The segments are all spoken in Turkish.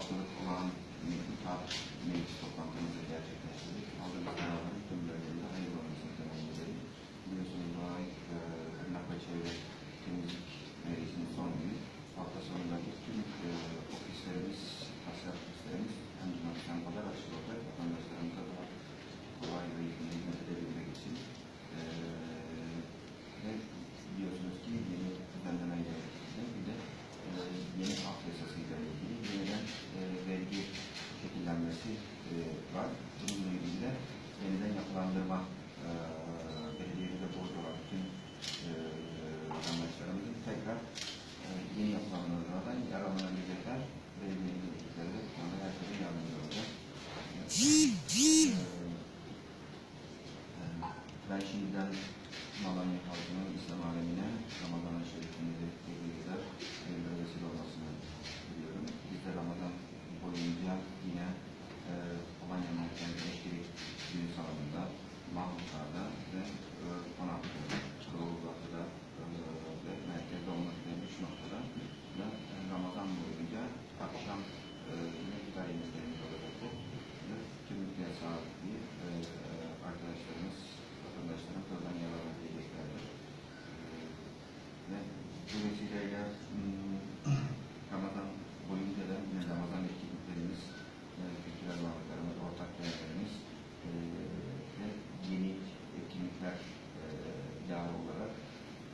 toplantı olan bir kitap meclis sahibi e, arkadaşlarımız, vatandaşların kazan yararına geleceklerdir. E, ve bu vesileyle hmm, Ramazan boyunca da yine Ramazan etkinliklerimiz, e, kültürel varlıklarımız, ortak değerlerimiz e, ve yeni etkinlikler e, yarı olarak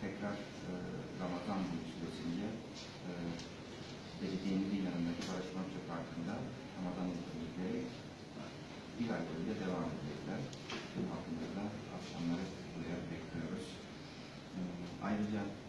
tekrar e, Ramazan boyu süresince e, belediyenin ilanında yang.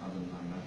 好的满